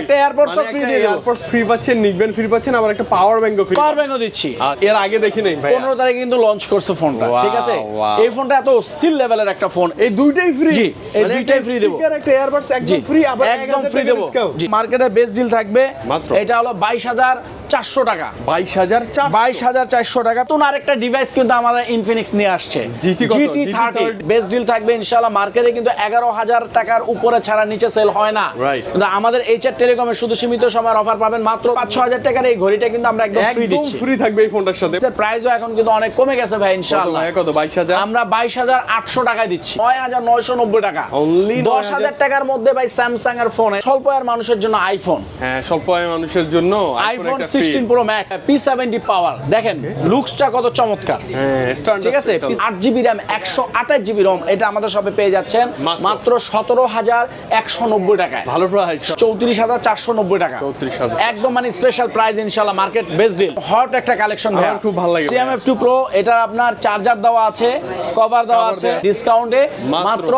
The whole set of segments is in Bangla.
একটা AirPods ও দিয়ে এয়ারপোর্টস ফ্রি পাচ্ছেন নিকবেন ফ্রি পাচ্ছেন আবার একটা পাওয়ার ব্যাংকও ফ্রি পাওয়ার ব্যাংকও দিচ্ছি। এর আগে দেখি নেই ভাই তারিখে কিন্তু লঞ্চ করছে ফোনটা ঠিক আছে? এই ফোনটা এত স্থির লেভেলের একটা ফোন এই দুইটাই ফ্রি এই দুইটাই free দেবো। একটা একদম ফ্রি আবার একদম ফ্রি 1000 দেবো। মার্কেটের বেস্ট ডিল থাকবে। এটা হলো বাইশ হাজার চারশো টাকা। 22400 বাইশ হাজার চারশো টাকা। তো আরেকটা ডিভাইস কিন্তু আমাদের ইনফিনিক্স নিয়ে আসছে। জিটি থার্টি বেস্ট ডিল থাকবে ইনশাল্লাহ মার্কেটে কিন্তু এগারো হাজার টাকার উপরে ছাড়া নিচে সেল হয় না। কিন্তু আমাদের এইচআর টেলিকমের শুধু সীমিত সময়ের অফার পাবেন মাত্র পাঁচ হাজার টাকার এই ঘড়িটা কিন্তু আমরা একদম ফ্রি দিচ্ছি। ফ্রি থাকবে এই ফোনটার সাথে। প্রাইসও এখন কিন্তু অনেক কমে গেছে ভাই ইনশাআল্লাহ। কত? 22000 আমরা বাইশ হাজার আটশো টাকায় দিচ্ছি। নয় হাজার নয়শো নব্বই টাকা। Only দশ হাজার টাকার মধ্যে ভাই স্যামসাং এর ফোন স্বল্প আয়ের মানুষের জন্য আইফোন হ্যাঁ স্বল্প আয়ের মানুষের জন্য iPhone sixteen pro max P seventy power দেখেন লুকসটা কত চমৎকার। হ্যাঁ ঠিক আছে? আট জিবি র্যাম একশো আঠাশ জিবি রোম এটা আমাদের সবে পেয়ে যাচ্ছেন। মাত্র। সতেরো হাজার একশো নব্বই টাকায়। ভালো প্রাইস চৌত্রিশ হাজার চারশো নব্বই টাকা। 34,490 একদম মানে স্পেশাল প্রাইস ইনশাল্লাহ মার্কেট বেস্ট ডিল হট একটা কালেকশন খুব ভালো লাগে সিএমএফ টু প্রো এটা আপনার চার্জার দেওয়া আছে কভার দেওয়া আছে। ডিসকাউন্টে মাত্র।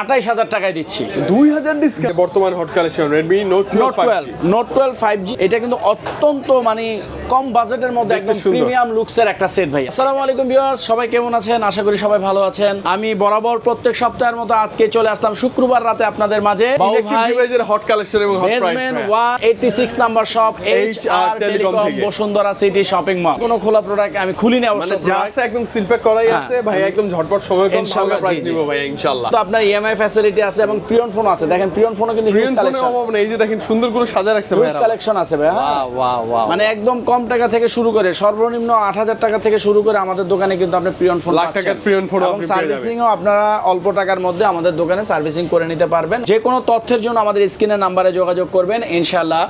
আঠাইশ হাজার টাকায় দিচ্ছি। 2000 ডিসকাউন্ট বর্তমান hot collection Redmi Note 12 note twelve 5G note twelve five G এটা কিন্তু অত্যন্ত মানে কম বাজেটের মধ্যে একদম প্রিমিয়াম লুকসের একটা সেট ভাই। আসসালামু আলাইকুম ভিউয়ার্স সবাই কেমন আছেন? আশা করি সবাই ভালো আছেন। আমি বরাবর প্রত্যেক সপ্তাহের মতো আজকে চলে আসলাম শুক্রবার রাতে আপনাদের মাঝে। হট কালেকশন এবং hot price basement one eighty six number shop H R telecom Bashundhara City shopping mall কোনো খোলা প্রোডাক্ট আমি খুলিনি অবশ্য মানে যা আছে একদম সিলপ্যাক করাই হ্যাঁ। আছে ভাই একদম ঝটপট সময় কম ভালো প্রাইস। নিব ভাই ইনশাআল্লাহ তো আপনার ইএমআই ফ্যাসিলিটি আছে এবং পিয়ন ফোন আছে। দেখেন পিয়ন ফোনও কিন্তু হিউজ কালেকশন এই যে দেখেন সুন্দর করে সাজা রাখছে ভাই কালেকশন আছে ভাই হ্যাঁ? ওয়াও ওয়াও ওয়াও মানে একদম কম টাকা থেকে শুরু করে সর্বনিম্ন আট হাজার টাকা থেকে শুরু করে আমাদের দোকানে কিন্তু আপনি প্রিয়ন ফোন লাখ টাকার প্রিয়ন যাবেন। সার্ভিসিংও আপনারা অল্প টাকার মধ্যে আমাদের দোকানে সার্ভিসিং করে নিতে পারবেন। যে কোনো তথ্যের জন্য আমাদের স্ক্রিনের নাম্বারে যোগাযোগ করবেন। ইনশাল্লাহ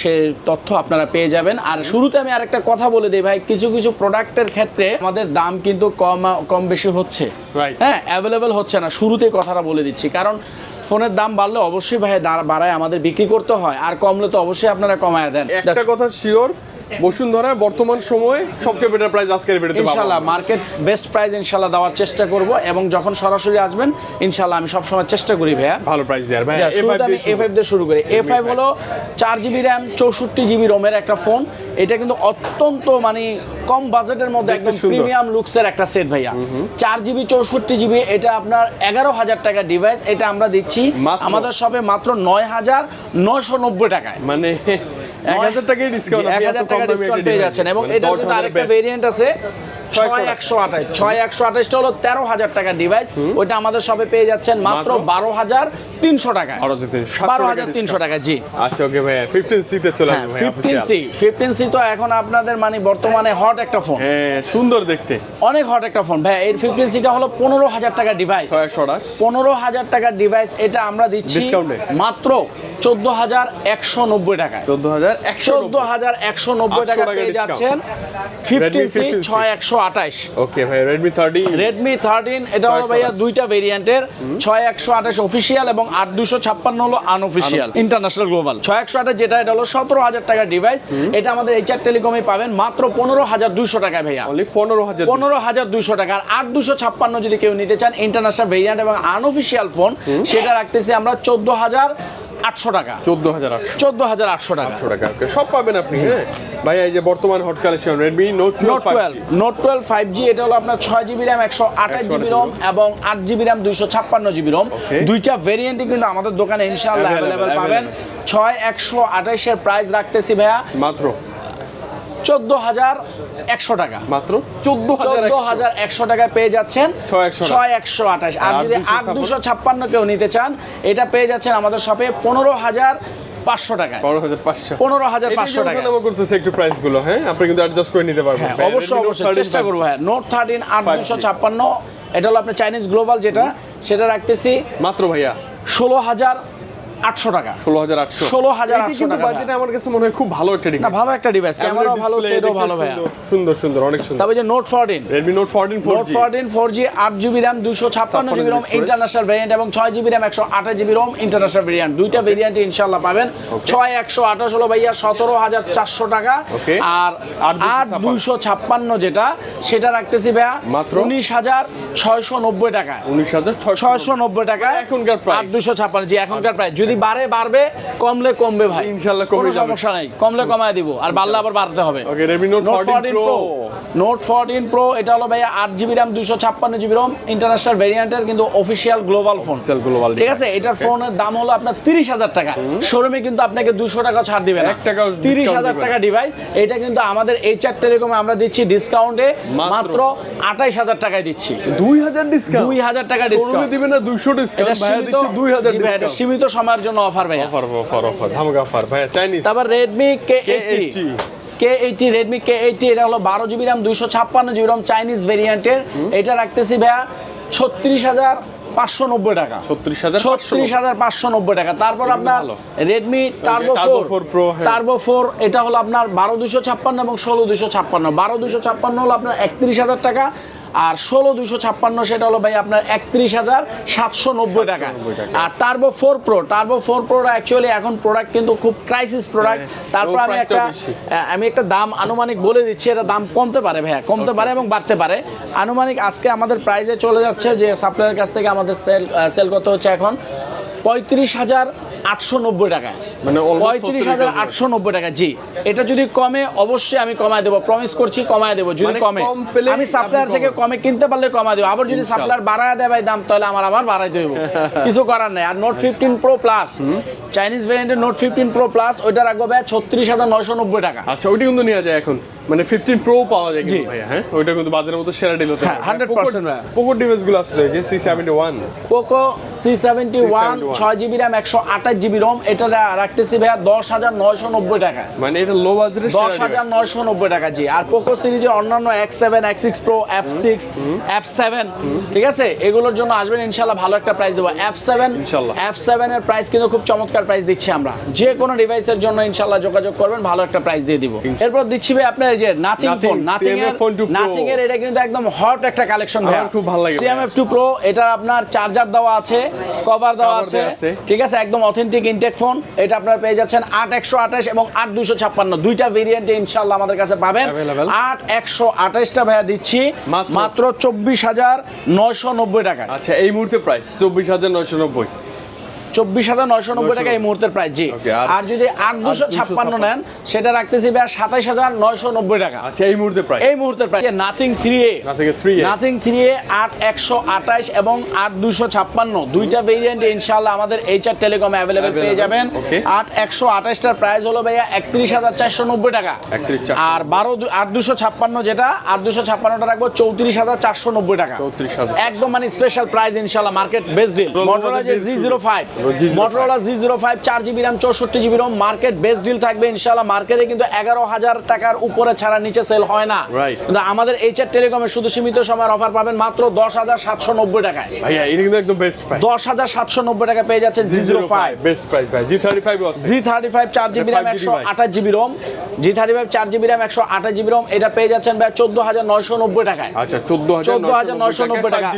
সে তথ্য আপনারা পেয়ে যাবেন। আর শুরুতে আমি আরেকটা কথা বলে দিই ভাই কিছু কিছু প্রোডাক্টের ক্ষেত্রে আমাদের দাম কিন্তু কম কম বেশি হচ্ছে. হ্যাঁ অ্যাভেলেবেল হচ্ছে না। শুরুতে কথাটা বলে দিচ্ছি। কারণ ফোনের দাম বাড়লে অবশ্যই ভাই বাড়ায় আমাদের বিক্রি করতে হয়। আর কমলে তো অবশ্যই আপনারা কমায় দেন। একটা কথা শিওর বসুন্ধরা বর্তমান সময়ে সবচেয়ে বেটার প্রাইস আজকের ভিডিওতে পাবো। ইনশাল্লাহ মার্কেট বেস্ট প্রাইস ইনশাল্লাহ দেওয়ার চেষ্টা করব এবং যখন সরাসরি আসবেন ইনশাল্লাহ আমি সবসময় চেষ্টা করি ভাইয়া। ভালো প্রাইস দেয়ার ভাই যা, এ শুরুতে আমি এ ফাইভ দিয়ে শুরু করি। এ ফাইভ হলো চার জিবি র্যাম চৌষট্টি জিবি রোমের একটা ফোন এটা কিন্তু অত্যন্ত মানে কম বাজেটের মধ্যে একদম। প্রিমিয়াম লুকসের একটা সেট ভাইয়া। চার জিবি চৌষট্টি জিবি এটা আপনার এগারো হাজার টাকা ডিভাইস এটা আমরা দিচ্ছি? আমাদের সবে মাত্র নয় হাজার নয়শো নব্বই টাকায়। মানে এক হাজার টাকাই ডিসকাউন্ট এক হাজার টাকা ডিসকাউন্ট পেয়ে যাচ্ছেন। এবং এটা কিন্তু আরেকটা ভেরিয়েন্ট আছে ছয় একশো আঠাশ ছয় একশো আঠাশটা হলো তেরো হাজার টাকা ডিভাইস ওইটা আমাদের সবে পেয়ে যাচ্ছেন মাত্র? বারো হাজার তিনশো টাকা বারো হাজার তিনশো টাকা জি। আচ্ছা ওকে ভাই ফিফটিন সি তে চলে ফিফটিন সি ফিফটিন সি তো এখন আপনাদের মানে বর্তমানে হট একটা ফোন হ্যাঁ সুন্দর দেখতে। অনেক হট একটা ফোন ভাই এই ফিফটিন সিটা হলো পনেরো হাজার টাকা ডিভাইস পনেরো হাজার টাকার ডিভাইস এটা আমরা দিচ্ছি মাত্র চোদ্দ হাজার একশো নব্বই টাকায়। চোদ্দ হাজার একশো নব্বই। টাকা টাকা পেয়ে যাচ্ছেন ফিফটিন সি ছয় একশো আঠাশ। ওকে ভাই রেডমি থার্টি রেডমি থার্টিন এটা হলো ভাইয়া দুইটা ভেরিয়েন্টের ছয় একশো আঠাশ অফিসিয়াল এবং আট দুশো ছাপ্পান্ন হলো আনঅফিসিয়াল ইন্টারন্যাশনাল গ্লোবাল ছয় একশো আঠাশ যেটা এটা হলো সতেরো হাজার টাকার ডিভাইস এটা আমাদের এইচআর টেলিকমে পাবেন মাত্র পনেরো হাজার দুইশো টাকায় ভাইয়া। পনেরো হাজার পনেরো হাজার দুইশো টাকা আর আট দুশো ছাপ্পান্ন যদি কেউ নিতে চান ইন্টারন্যাশনাল ভেরিয়েন্ট এবং আনঅফিসিয়াল ফোন সেটা রাখতেছি আমরা চোদ্দ হাজার আটশো টাকা। চোদ্দ হাজার আটশো। চোদ্দ হাজার আটশো টাকা। আটশো টাকা। ওকে সব পাবেন আপনি হ্যাঁ ভাই এই যে বর্তমান hot collection Redmi note note twelve note twelve five G এটা হলো আপনার ছয় জিবি র্যাম একশো আঠাশ জিবি রোম এবং আট জিবি র্যাম দুইশো ছাপ্পান্ন জিবি রোম. দুইটা ভেরিয়েন্টই কিন্তু আমাদের দোকানে ইনশাআল্লাহ অ্যাভেলেবেল পাবেন। ছয় একশো আঠাশের প্রাইস রাখতেছি ভাইয়া। মাত্র। চোদ্দ হাজার একশো টাকা। মাত্র চোদ্দ হাজার চোদ্দ হাজার একশো টাকায় পেয়ে যাচ্ছেন ছয় একশো টাকা। আঠাশ। আর যদি আট দুশো ছাপ্পান্ন কেউ নিতে চান এটা পেয়ে যাচ্ছেন আমাদের শপে পনেরো হাজার পাঁচশো টাকায়। পনেরো হাজার পাঁচশো। পনেরো হাজার পাঁচশো টাকা নামা করতেছে একটু প্রাইসগুলো হ্যাঁ? আপনি কিন্তু অ্যাডজাস্ট করে নিতে পারবেন। হ্যাঁ অবশ্যই অবশ্যই। চেষ্টা করব 5G হ্যাঁ নোট থার্টিন আট 5G দুশো ছাপ্পান্ন এটা হলো আপনার চাইনিজ গ্লোবাল যেটা সেটা রাখতেছি মাত্র ভাইয়া। ষোলো হাজার আটশো টাকা। ষোলো হাজার আটশো। 16,800 কিন্তু টাকা বাজেটে আমার কাছে মনে হয় খুব ভালো একটা ডিভাইস ভালো একটা ডিভাইস ক্যামেরাও ভালো সেটাও ভালো ভাইয়া। সুন্দর সুন্দর অনেক সুন্দর। তবে যে note fourteen Redmi note fourteen four note fourteen four G আট জিবি র্যাম দুশো ছাপ্পান্ন জিবি রোম। ইন্টারন্যাশনাল ভেরিয়েন্ট এবং ছয় জিবি র্যাম একশো আঠাশ জিবি রোম ইন্টারন্যাশনাল ভেরিয়েন্ট দুইটা ভেরিয়েন্ট ইনশাল্লাহ পাবেন। ছয় একশো আঠাশ হলো ভাইয়া সতেরো হাজার চারশো টাকা। আর আট দুইশো ছাপ্পান্ন। যেটা সেটা রাখতেছি ভাইয়া মাত্র? উনিশ হাজার ছয়শো নব্বই টাকা উনিশ হাজার ছয়শো নব্বই। টাকা এখনকার price। আট দুশো ছাপ্পান্ন জি এখনকার প্রাইস যদি বাড়ে বাড়বে কমলে কমবে ভাই। ইনশাল্লাহ কমে যাবে। সমস্যা নাই। কমলে কমায় দিব আর বাড়লে আবার বাড়তে হবে। Okay, Redmi Note 14 Pro। Note fourteen pro এটা হলো ভাই আট জিবি র্যাম দুইশো ছাপ্পান্ন জিবি রোম ইন্টারন্যাশনাল ভেরিয়েন্টের কিন্তু official global phone Official global ঠিক আছে? এটার ফোনের দাম হলো আপনার তিরিশ হাজার টাকা। শোরুমে কিন্তু আপনাকে দুশো টাকা ছাড় দিবে না। এক টাকাও তিরিশ discount হাজার দিবে না। টাকা ডিভাইস এটা কিন্তু আমাদের এই চার টেলিকমে আমরা দিচ্ছি ডিসকাউন্টে মাত্র মাত্র আঠাইশ হাজার টাকায় দিচ্ছি। দুই হাজার ডিসকাউন্ট দুই হাজার টাকা শোরুমে ডিসকাউন্ট দিবে না দুইশো এটা ডিসকাউন্ট ভাইয়া সীমিত দিচ্ছে দুই হাজার জি ভাই, ডিসকাউন্ট সীমিত সময়ের জন্য অফার ভাইয়া। Offer offer offer Chinese offer ভাইয়া চাইনিজ তারপর কে K80 এইটি কে এইটি রেডমি কে এইটি এটা হলো বারো জিবি র্যাম দুইশো ছাপ্পান্ন জিবি র্যাম চাইনিজ ভেরিয়েন্টের এটা রাখতেছি ভাইয়া ছত্রিশ হাজার পাঁচশো নব্বই টাকা। ছত্রিশ হাজার ছত্রিশ হাজার পাঁচশো নব্বই টাকা। তারপর আপনার Redmi turbo four 4 Pro। Turbo four এটা হলো আপনার বারো দুশো ছাপ্পান্ন এবং ষোলো দুশো ছাপ্পান্ন। বারো দুশো ছাপ্পান্ন হলো আপনার একত্রিশ হাজার টাকা। আর ষোলো দুশো ছাপ্পান্ন সেটা হলো ভাই আপনার একত্রিশ হাজার সাতশো নব্বই টাকা। আর turbo four pro turbo four প্রোটা actually এখন প্রোডাক্ট কিন্তু খুব ক্রাইসিস প্রোডাক্ট হ্যাঁ, তারপর আমি একটা আমি একটা দাম আনুমানিক বলে দিচ্ছি এটা দাম কমতে পারে ভাইয়া কমতে পারে এবং বাড়তে পারে। আনুমানিক আজকে আমাদের প্রাইসে চলে যাচ্ছে যে সাপ্লায়ার কাছ থেকে আমাদের সেল সেল করতে হচ্ছে এখন পঁয়ত্রিশ হাজার আটশো নব্বই টাকা মানে পঁয়ত্রিশ হাজার আটশো নব্বই টাকা জি। এটা যদি কমে অবশ্যই আমি কমায় দেবো। প্রমিস করছি কমায় দেবো। যদি মানে কমে আমি সাপ্লায়ার থেকে কমে কিনতে পারলে কমায় দেবো। আবার যদি। সাপ্লায়ার বাড়ায় দেয় ভাই দাম তাহলে আমার আবার বাড়াই দেবো কিছু করার নেই। আর note fifteen pro plus Chinese ভ্যারিয়েন্টের note fifteen pro plus ওইটা রাখব ভাই ছত্রিশ হাজার নয়শো নব্বই টাকা। আচ্ছা ওইটা কিন্তু নেওয়া যায় এখন। মানে ফিফটিন প্রো পাওয়া যায় কিন্তু ভাইয়া হ্যাঁ? ওইটা কিন্তু বাজারের মতো সেরা ডিল হতে হ্যাঁ, 100% ভাইয়া। পোকো ডিভাইসগুলো আছে যে C seventy one Poco C seventy one C71 ছয় জিবি র্যাম একশো আঠাশ জিবি রোম এটা রাখতেছি ভাইয়া দশ হাজার নয়শো নব্বই টাকা। মানে এটা লো বাজারে নয়শো নব্বই টাকা জি। আর পোকো সিরিজের অন্যান্য X seven X six pro F six F seven ঠিক আছে? এগুলোর জন্য আসবেন ইনশাল্লাহ ভালো একটা প্রাইস দেবো। এফ সেভেন ইনশাল্লাহ। এফ সেভেন এর প্রাইস কিন্তু খুব চমৎকার প্রাইস দিচ্ছি আমরা। যে কোনো ডিভাইসের জন্য ইনশাল্লাহ যোগাযোগ করবেন ভালো একটা প্রাইস দিয়ে দিব। এরপর দিচ্ছি ভাই আপনার এই যে নাথিং ফোন নাথিং এর 2। নাথিং এটা কিন্তু একদম হট একটা কালেকশন ভাই খুব ভালো লাগে সিএমএফ টু প্রো এটা আপনার চার্জার দেওয়া আছে কভার দেওয়া আছে। ঠিক আছে? একদম অথেন্টিক ইনটেক ফোন এটা আপনারা পেয়ে যাচ্ছেন আট একশো আঠাশ এবং আট দুশো ছাপ্পান্ন। দুইটা ভেরিয়েন্টে ইনশাল্লাহ আমাদের কাছে পাবেন। Available। আট একশো আঠাশটা ভাইয়া দিচ্ছি। মাত্র? মাত্র চব্বিশ হাজার নয়শো নব্বই টাকা আচ্ছা এই মুহূর্তে প্রাইস চব্বিশ হাজার নয়শো নব্বই। চব্বিশ হাজার নয়শো নব্বই টাকা এই মুহূর্তের প্রাইস জি। আর- আর যদি আট দুশো ছাপ্পান্ন নেন সেটা রাখতেছি ভাইয়া সাতাইশ হাজার নয়শো নব্বই টাকা। আচ্ছা এই মুহূর্তে প্রাইস এই মুহূর্তের price Nothing three A Nothing A 3A Nothing three A আট একশো আঠাশ এবং আট দুশো ছাপ্পান্ন। দুইটা ভেরিয়েন্ট ইনশাল্লাহ আমাদের এইচআর টেলিকম অ্যাভেলেবেল পেয়ে যাবেন। আট একশো আঠাশটার প্রাইস হলো ভাইয়া একত্রিশ হাজার চারশো নব্বই টাকা। আর বারো আট দুশো ছাপ্পান্ন যেটা আট দুশো ছাপ্পান্নটা রাখব চৌত্রিশ হাজার চারশো নব্বই টাকা। একদম মানে স্পেশাল প্রাইস ইনশাল্লাহ market best deal Motorola G zero five G05 Motorola G zero five চার জিবি র্যাম চৌষট্টি GB ROM market best deal থাকবে ইনশাল্লাহ মার্কেটে কিন্তু এগারো হাজার টাকার উপরে ছাড়া নিচে সেল হয় না। কিন্তু আমাদের এইচআর টেলিকমে শুধু সীমিত সময়ের অফার পাবেন মাত্র দশ হাজার সাতশো নব্বই টাকায়। ভাইয়া এটা কিন্তু একদম বেস্ট প্রাইস দশ হাজার সাতশো নব্বই টাকা পেয়ে যাচ্ছে G zero five best price ভাই। G thirty five G thirty five চার জিবি র্যাম একশো আঠাশ GB ROM G thirty five চার জিবি র্যাম একশো আঠাশ জিবি রোম এটা পেয়ে যাচ্ছেন ভাই চোদ্দ হাজার নয়শো নব্বই টাকায়। আচ্ছা চোদ্দ হাজার চোদ্দ হাজার নয়শো নব্বই টাকা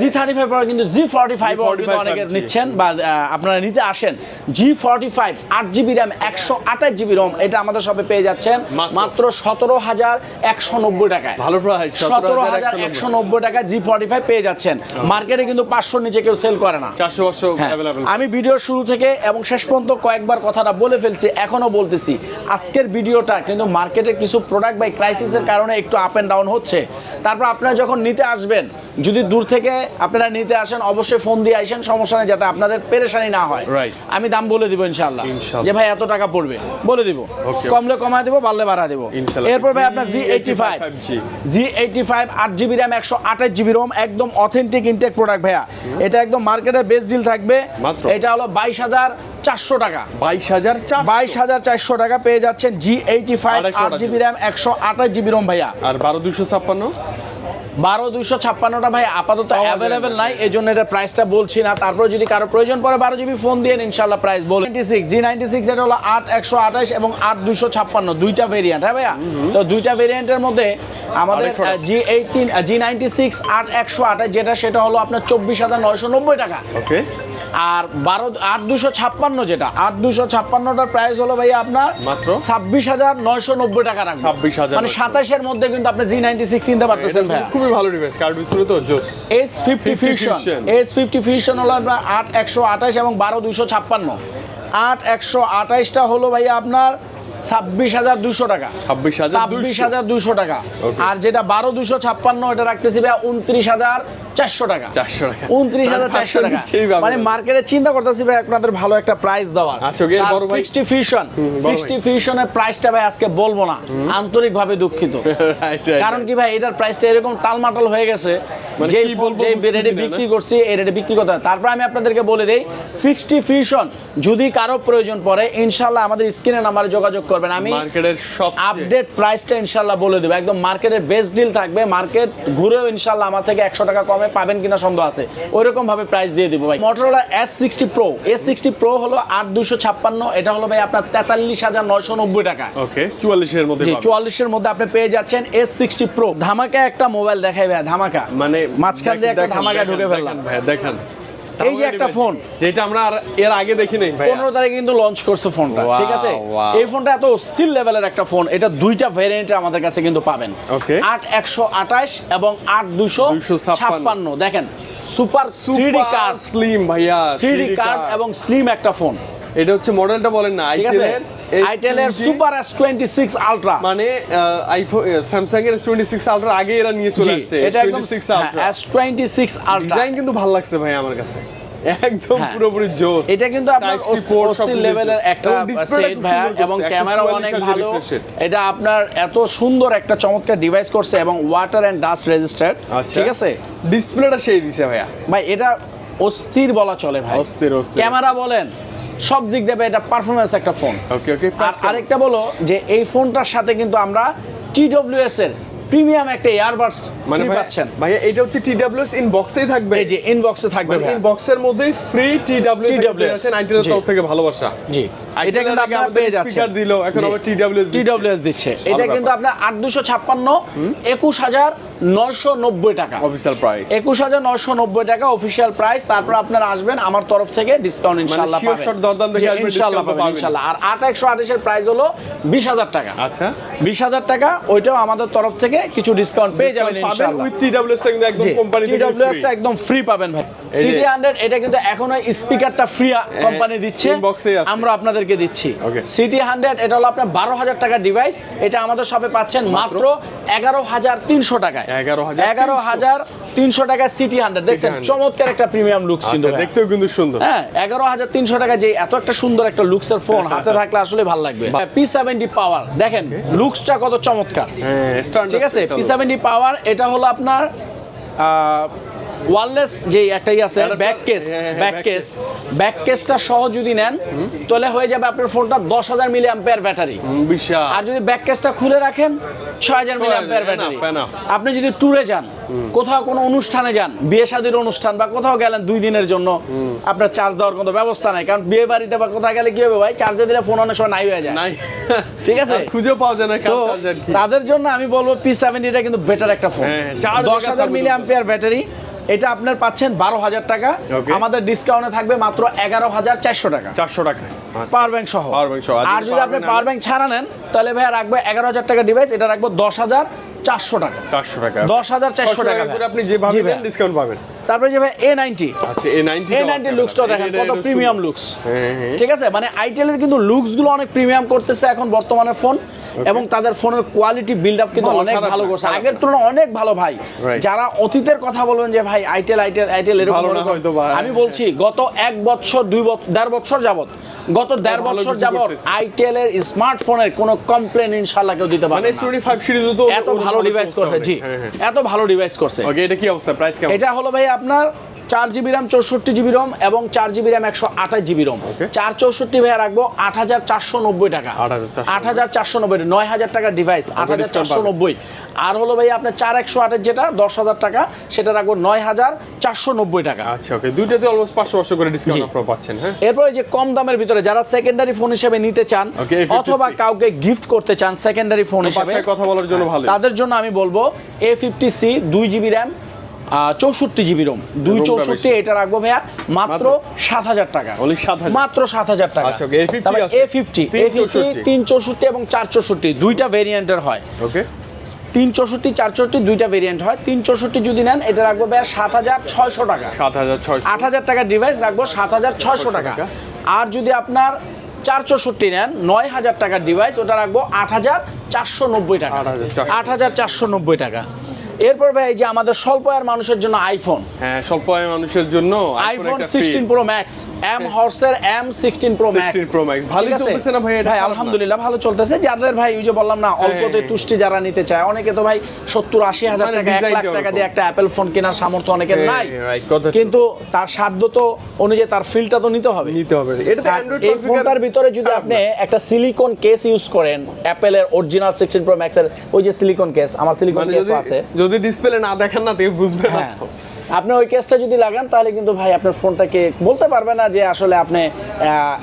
জি থার্টি ফাইভ কিন্তু জি ফর্টি ফাইভ কিন্তু 45 অনেকে নিচ্ছেন বা আপনারা নিতে আসেন। জি ফর্টি ফাইভ আট জিবি র্যাম একশো আঠাশ জিবি রোম এটা আমাদের সবে পেয়ে যাচ্ছেন। মাত্র। সতেরো হাজার একশো নব্বই টাকায়। ভালো সতেরো হাজার একশো নব্বই। টাকায় জি ফর্টি ফাইভ পেয়ে যাচ্ছেন। মার্কেটে কিন্তু পাঁচশোর নিচে কেউ সেল করে না। চারশো পাঁচশো হ্যাঁ, আমি ভিডিওর শুরু থেকে এবং শেষ পর্যন্ত কয়েকবার কথাটা বলে ফেলছি এখনও বলতেছি। আজকের ভিডিওটা কিন্তু মার্কেটে কিছু প্রোডাক্ট বাই ক্রাইসিসের কারণে একটু আপ এন্ড ডাউন হচ্ছে। তারপর আপনারা যখন নিতে আসবেন যদি দূর থেকে আপনারা নিতে আসেন অবশ্যই ফোন দিয়ে আসেন সমস্যা নেই যাতে আপনাদের পেরেশানি না হয়। আমি দাম বলে দিব ইনশাল্লাহ। যে ভাই এত টাকা পড়বে বলে দিব। কমলে কমায় দিব বাড়লে বাড়া দিব। এরপর ভাই আপনার G eighty five G eighty five আট জিবি র্যাম একশো আঠাশ জিবি রোম একদম অথেন্টিক ইনটেক প্রোডাক্ট ভাইয়া। এটা একদম মার্কেটের বেস্ট ডিল থাকবে। এটা হলো বাইশ হাজার চারশো টাকা। বাইশ হাজার বাইশ হাজার চারশো টাকা পেয়ে যাচ্ছেন জি এইটি ফাইভ আট জিবি র্যাম একশো আঠাশ জিবি রোম ভাইয়া। আর বারো দুশো ছাপ্পান্ন? বারো দুইশো ছাপ্পান্নটা ভাই আপাতত অ্যাভেলেবেল নাই এই জন্য এটা প্রাইসটা বলছি না। তারপরে যদি কারও প্রয়োজন পড়ে বারো জিবি ফোন দিয়ে ইনশাল্লাহ প্রাইস বল। Ninety six G ninety six এটা হলো আট একশো আঠাশ এবং আট দুইশো ছাপ্পান্ন দুইটা ভেরিয়েন্ট হ্যাঁ ভাইয়া? তো দুইটা ভেরিয়েন্টের মধ্যে আমাদের G eighteen G ninety six আট একশো আঠাশ যেটা সেটা হলো আপনার চব্বিশ হাজার নয়শো নব্বই টাকা। ওকে আর বারো আট দুশো ছাপ্পান্ন যেটা আট দুশো ছাপ্পান্নটার প্রাইস হলো ভাই আপনার মাত্র? ছাব্বিশ হাজার নয়শো নব্বই টাকা রাখবেন 26,990 মানে সাতাশের মধ্যে কিন্তু আপনি জি নাইনটি সিক্স কিনতে পারতেছেন ভাইয়া। খুবই ভালো ডিভাইস কার্ড ডিসপ্লে তো জোস। S fifty fusion S fifty fusion হলো আপনার আট একশো আঠাশ এবং বারো দুশো ছাপ্পান্ন। আট একশো আঠাশটা হলো ভাইয়া আপনার ছাব্বিশ হাজার দুশো টাকা। ছাব্বিশ হাজার দুশো। টাকা। আর যেটা বারো দুশো ছাপ্পান্ন এটা রাখতেছি ভাইয়া উনত্রিশ হাজার চারশো টাকা। 400 টাকা। উনত্রিশ হাজার চারশো টাকা। মানে মার্কেটে চিন্তা করতেছি ভাই আপনাদের ভালো একটা প্রাইস দেওয়ার। সিক্সটি ফিউশন সিক্সটি ফিউশনের প্রাইসটা ভাই। আজকে বলব না। আন্তরিকভাবে দুঃখিত। কারণ কি ভাই এটার প্রাইসটা এরকম টালমাটাল হয়ে গেছে। মানে রেটে বিক্রি করছি এই রেটে বিক্রি করতে তারপর আমি আপনাদেরকে বলে দেই সিক্সটি ফিউশন যদি কারও প্রয়োজন পড়ে ইনশাল্লাহ আমাদের স্ক্রিনে নাম্বারে যোগাযোগ করবেন। আমি মার্কেটের সব আপডেট প্রাইসটা ইনশাল্লাহ বলে দেবো। একদম মার্কেটের বেস্ট ডিল থাকবে। মার্কেট ঘুরেও ইনশাল্লাহ আমার থেকে একশো টাকা কমে পাবেন কিনা সন্দেহ আছে। ওইরকম ভাবে প্রাইস দিয়ে দিব ভাই। Motorola S sixty pro S sixty pro হলো আট দুশো ছাপ্পান্ন এটা হলো ভাই আপনার তেতাল্লিশ হাজার নয়শো নব্বই টাকা। ওকে 44 এর মধ্যে। চুয়াল্লিশের মধ্যে আপনি পেয়ে যাচ্ছেন এস সিক্সটি প্রো ধামাকা একটা মোবাইল দেখাই ভাই ধামাকা। মানে মাঝখান দিয়ে একটা ধামাকা ঢুকে ফেললাম। ভাই দেখেন। এই যে একটা ফোন। যেটা আমরা এর আগে দেখি নাই পনেরো তারিখে কিন্তু লঞ্চ করছে ফোনটা ঠিক আছে? এই ফোনটা এত অস্থির লেভেলের একটা ফোন এটা দুইটা ভ্যারিয়েন্টে আমাদের কাছে কিন্তু পাবেন. আট একশো আঠাশ এবং আট দুশো ছাপ্পান্ন। দেখেন সুপার থ্রি কার্ড স্লিম ভাইয়া থ্রি কার্ড এবং স্লিম একটা ফোন। এটা হচ্ছে মডেলটা বলেন না আইটেলের আইটেলের super S twenty six ultra মানে আইফোন স্যামসাং এর S26 আলট্রা আগে এরা নিয়ে চলে আসছে এটা একদম S26 ultra S twenty six ultra design কিন্তু ভালো লাগছে ভাই আমার কাছে। একদম হ্যাঁ। পুরোপুরি জোস। এটা কিন্তু আপনার port লেভেলের একটা সেট সুন্দর এবং ক্যামেরা অনেক ভালো। এটা আপনার এত সুন্দর একটা চমৎকার ডিভাইস করছে এবং ওয়াটার এন্ড ডাস্ট রেজিস্টার্ড ঠিক আছে? ডিসপ্লেটা সেই দিছে ভাইয়া। ভাই এটা অস্থির বলা চলে ভাই। অস্থির, অস্থির, ক্যামেরা বলেন। সব দিক দেবে এটা পারফরমেন্স একটা ফোন ওকে ওকে আরেকটা বলো যে এই ফোনটার সাথে কিন্তু আমরা TWS এর প্রিমিয়াম একটা ইয়ারবাডস মানে পাচ্ছেন। ভাই এটা হচ্ছে টিডব্লিউএস ইনবক্সেই থাকবে। এই যে ইনবক্সে থাকবে মানে ইনবক্সের মধ্যেই ফ্রি TWS টিডব্লিউএস আইটেল তরফ থেকে ভালোবাসা। জি। এটা কিন্তু আপনি পেয়ে যাচ্ছেন। স্পিকার দিল এখন আবার টিডব্লিউএস TWS দিচ্ছে। এটা কিন্তু আপনার 8256 21000 নশো নব্বই টাকা। অফিসিয়াল প্রাইস একুশ হাজার নয়শো নব্বই টাকা অফিসিয়াল প্রাইস তারপর আপনারা আসবেন আমার তরফ থেকে ডিসকাউন্ট ইনশাল্লাহ আর আট একশো আঠাশের প্রাইস হলো বিশ হাজার টাকা। আচ্ছা। বিশ হাজার টাকা ওইটাও আমাদের তরফ থেকে কিছু ডিসকাউন্ট পেয়ে যাবেন একদম ফ্রি পাবেন ভাই। সিটি হান্ড্রেড এটা কিন্তু এখনও স্পিকারটা ফ্রি কোম্পানি দিচ্ছে। আমরা আপনাদেরকে দিচ্ছি। সিটি হান্ড্রেড এটা হলো আপনার বারো হাজার টাকার ডিভাইস এটা আমাদের শপে পাচ্ছেন মাত্র এগারো হাজার তিনশো টাকায়। এগারো হাজার তিনশো টাকায় সিটি হান্ড্রেড দেখছেন চমৎকার একটা প্রিমিয়াম লুকস কিন্তু আচ্ছা দেখতেও কিন্তু সুন্দর। হ্যাঁ এগারো হাজার তিনশো টাকা যে এত একটা সুন্দর একটা লুকসের ফোন হাতে থাকলে আসলে ভালো লাগবে। পি সেভেন্টি পাওয়ার দেখেন লুকসটা কত চমৎকার। হ্যাঁ ঠিক আছে? পি সেভেন্টি পাওয়ার এটা হলো আপনার ওয়ারলেস যে একটাই আছে ব্যাক কেস হ্যাঁ, হ্যাঁ, ব্যাক কেস ব্যাক কেসটা সহ যদি নেন তাহলে হয়ে যাবে আপনার ফোনটা দশ হাজার মিলি অ্যাম্পেয়ার ব্যাটারি আর যদি ব্যাক কেসটা খুলে রাখেন ছয় হাজার মিলি অ্যাম্পেয়ার ব্যাটারি আপনি যদি ট্যুরে যান কোথাও কোনো অনুষ্ঠানে যান বিয়ে শাদির অনুষ্ঠান বা কোথাও গেলেন দুই দিনের জন্য আপনার চার্জ দেওয়ার কোনো ব্যবস্থা নাই। কারণ বিয়ে বাড়িতে বা কোথাও গেলে কি হবে ভাই? চার্জে দিলে ফোন অনেক সময় নাই হয়ে যায়। ঠিক আছে? খুঁজে পাওয়া যায় না তাদের জন্য আমি বলব পি সেভেন্টিটা কিন্তু বেটার একটা ফোন হ্যাঁ, দশ হাজার মিলি। অ্যাম্পিয়ার ব্যাটারি এটা আপনার পাচ্ছেন বারো হাজার টাকা। আমাদের ডিসকাউন্টে থাকবে মাত্র এগারো হাজার চারশো টাকা। চারশো টাকা। পাওয়ার ব্যাংক সহ। সহ। আর যদি আপনি পাওয়ার ব্যাংক ছাড়া নেন তাহলে ভাইয়া রাখব এগারো হাজার টাকা ডিভাইস এটা রাখব দশ হাজার। চারশো টাকা। চারশো টাকা। দশ হাজার চারশো টাকা আপনি যেভাবে নেন ডিসকাউন্ট পাবেন। তারপরে যে ভাই এ নাইনটি আচ্ছা এ নাইনটি এ নাইনটি লুকসটাও দেখেন কত প্রিমিয়াম লুকস হ্যাঁ হ্যাঁ ঠিক আছে? মানে আইটেলের কিন্তু লুকসগুলো অনেক প্রিমিয়াম করতেছে এখন বর্তমানের ফোন এবং তাদের ফোনের কোয়ালিটি বিল্ড আপ কিন্তু অনেক ভালো করছে। আগের তুলনায় অনেক ভালো ভাই। যারা অতীতের কথা বলবেন যে ভাই আইটেল আইটেল আইটেল এরকম ভালো না হয়তো আমি বলছি গত এক বছর দুই বছর দেড় বছর যাবত গত দেড় বছর যাব যাবত এর আইটেলের স্মার্টফোনের কোনো কমপ্লেন ইনশাল্লাহ কেউ দিতে মানে পারবে না টোয়েন্টি ফাইভ সিরিজও তো এত ভালো ডিভাইস করছে জি। এত ভালো ডিভাইস করছে। ওকে এটা কি অবস্থা? প্রাইস কেমন? এটা হলো ভাই আপনার চার জিবি র্যাম চৌষট্টি জিবি রম এবং চার জিবি র্যাম একশো আঠাশ জিবি রম চার চৌষট্টি ভাইয়া রাখব আট হাজার চারশো নব্বই টাকা। আট হাজার চারশো নব্বই। নয় হাজার টাকার ডিভাইস আট হাজার চারশো নব্বই। আর হলো ভাই আপনার চার একশো আটের যেটা দশ হাজার টাকা সেটা রাখব নয় হাজার চারশো নব্বই টাকা। আচ্ছা ওকে দুইটাতে অলমোস্ট পাঁচশো পাঁচশো করে ডিসকাউন্ট। আপনারা পাচ্ছেন হ্যাঁ? এরপরে যে কম দামের ভিতরে যারা সেকেন্ডারি ফোন হিসেবে নিতে চান অথবা কাউকে গিফট করতে চান সেকেন্ডারি ফোন হিসেবে কথা বলার জন্য ভালো তাদের জন্য আমি বলব এ ফিফটি সি দুই জিবি র্যাম চৌষট্টি জিবি রোম দুই চৌষট্টি এটা রাখব ভাইয়া মাত্র? সাত হাজার টাকা। Only 7,000 মাত্র সাত হাজার টাকা। okay, A50 আছে? A fifty A fifty. তিন চৌষট্টি এবং চার চৌষট্টি দুইটা ভেরিয়েন্টের হয়। ওকে। তিন চৌষট্টি চার চৌষট্টি দুইটা ভেরিয়েন্ট হয়। তিন চৌষট্টি যদি নেন এটা রাখব ভাইয়া সাত হাজার ছয়শো টাকা। সাত হাজার ছয়শো। আট হাজার টাকার ডিভাইস রাখব সাত হাজার ছয়শো টাকা। আর যদি আপনার চার চৌষট্টি নেন নয় হাজার টাকার ডিভাইস ওটা রাখব আট হাজার চারশো নব্বই টাকা। আট হাজার চারশো নব্বই টাকা। এরপর ভাই এই যে আমাদের স্বল্প আয়ের মানুষের জন্য আইফোন হ্যাঁ স্বল্প আয়ের মানুষের জন্য iPhone sixteen pro max M হর্সের M sixteen pro max 16 Pro Max। ভালোই চলতেছে না ভাই এটা? ভাই আলহামদুলিল্লাহ ভালো চলতেছে। যাদের ভাই ওই যে বললাম না অল্পতে হ্যাঁ। তুষ্টি যারা নিতে চায় অনেকে তো ভাই সত্তর আশি হাজার মানে টাকা এক লাখ টাকা দিয়ে একটা অ্যাপেল ফোন কেনার সামর্থ্য অনেকের হ্যাঁ, নাই। কিন্তু তার সাধ্য তো অনুযায়ী তার ফিলটা তো নিতে হবে। নিতে হবে। এটা তো অ্যান্ড্রয়েড ফোনটার ভিতরে যদি আপনি একটা সিলিকন কেস ইউজ করেন অ্যাপেলের অরিজিনাল সিক্সটিন প্রো ম্যাক্সের ওই যে সিলিকন কেস আমার সিলিকন মানে কেস আছে। যদি ডিসপ্লে না দেখেন না তো বুঝবে না হ্যাঁ। আপনি ওই কেসটা যদি লাগান তাহলে কিন্তু ভাই আপনার ফোনটাকে বলতে পারবে না যে আসলে আপনি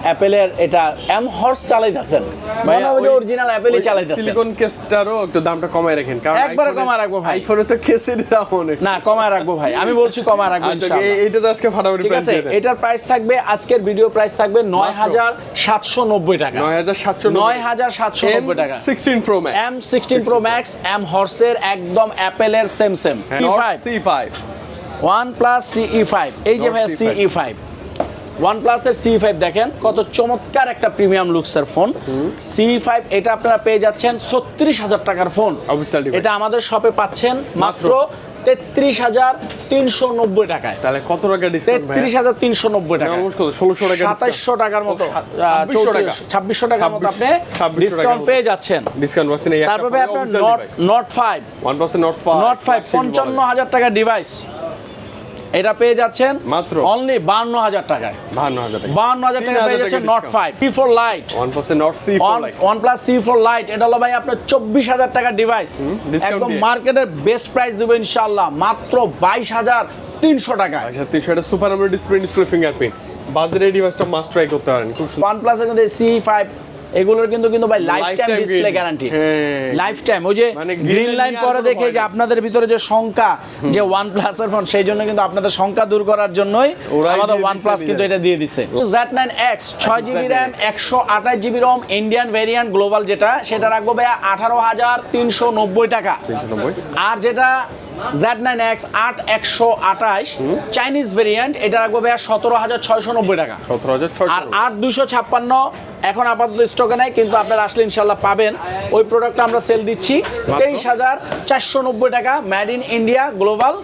অ্যাপেলের এটা এম হর্স চালাইতেছেন। মনে হবে যে অরিজিনাল অ্যাপেলই চালাইতেছেন। সিলিকন কেসটারও একটু দামটা কমায় রাখেন কারণ একবারে কমায় রাখব ভাই। আইফোনে তো কেসের দাম অনেক। না কমায় রাখব ভাই। আমি বলছি কমায় রাখব আচ্ছা ইনশাআল্লাহ। এইটা তো আজকে ফাটাফাটি ঠিক প্রাইস আছে দিয়ে দেন। এটার প্রাইস থাকবে আজকের ভিডিও প্রাইস থাকবে নয় হাজার সাতশো নব্বই টাকা। নয় হাজার সাতশো নয় হাজার সাতশো নব্বই টাকা। Sixteen pro max M sixteen pro max M হর্সের একদম অ্যাপেলের same same E five C five OnePlus CE five এই যে ভাই C5 সিই ফাইভ ওয়ান প্লাসের সি ফাইভ দেখেন কত চমৎকার একটা প্রিমিয়াম লুকসের ফোন ফাইভ এটা আপনারা পেয়ে যাচ্ছেন ছত্রিশ হাজার টাকার ফোন এটা আমাদের শপে পাচ্ছেন মাত্র তেত্রিশ হাজার তিনশো নব্বই টাকায়। তাহলে কত টাকা ডিসকাউন্ট তেত্রিশ হাজার তিনশো নব্বই টাকা ষোলোশো টাকা সাতাইশশো টাকার মতো ছাব্বিশশো টাকার মতো আপনি 2600 টাকার ডিসকাউন্ট পেয়ে যাচ্ছেন। ডিসকাউন্ট পাচ্ছেন তারপরে আপনার Nord Nord five one percent Nord five Nord five পঞ্চান্ন হাজার টাকার ডিভাইস এটা পেয়ে যাচ্ছেন মাত্র। অনলি বান্ন হাজার টাকায়। বাহান্ন হাজার টাকা। বান্ন হাজার টাকা পেয়ে যাচ্ছেন Nord five C four lite one percent Nord C OnePlus C four lite এটা হলো ভাই আপনার চব্বিশ হাজার টাকার ডিভাইস একদম মার্কেটের বেস্ট প্রাইস দেবো ইনশাল্লাহ মাত্র বাইশ হাজার তিনশো টাকায়। আচ্ছা তিনশো এটা সুপার আমলের ডিসপ্লে ডিসপ্লে ফিঙ্গারপ্রিন্ট বাজারে ডিভাইসটা মাস্ট ট্রাই করতে পারেন খুব ওয়ান প্লাসের কিন্তু সি ফাইভ এগুলোর কিন্তু কিন্তু ভাই lifetime display guarantee. Lifetime ওই যে মানে গ্রিন লাইন পরে দেখে যে আপনাদের ভিতরে যে শঙ্কা যে ওয়ান প্লাসের ফোন সেই জন্য কিন্তু আপনাদের শঙ্কা দূর করার জন্যই আমাদের ওয়ান প্লাস কিন্তু এটা দিয়ে দিছে। জেড নাইন এক্স ছয় জিবি র্যাম Z9X একশো আঠাশ GB ROM Indian variant global যেটা সেটা রাখব ভাইয়া আঠারো হাজার তিনশো নব্বই টাকা। আর যেটা জেড নাইন এক্স আট একশো আঠাশ চাইনিজ ভেরিয়েন্ট এটা রাখব ভাইয়া সতেরো হাজার ছয়শো নব্বই টাকা। সতেরো হাজার আর আট দুশো ছাপ্পান্ন এখন আপাতত স্টকে নেই কিন্তু আপনারা আসলে ইনশাল্লাহ পাবেন। ওই প্রোডাক্টটা আমরা সেল দিচ্ছি তেইশ হাজার চারশো নব্বই টাকা মেড ইন ইন্ডিয়া গ্লোবাল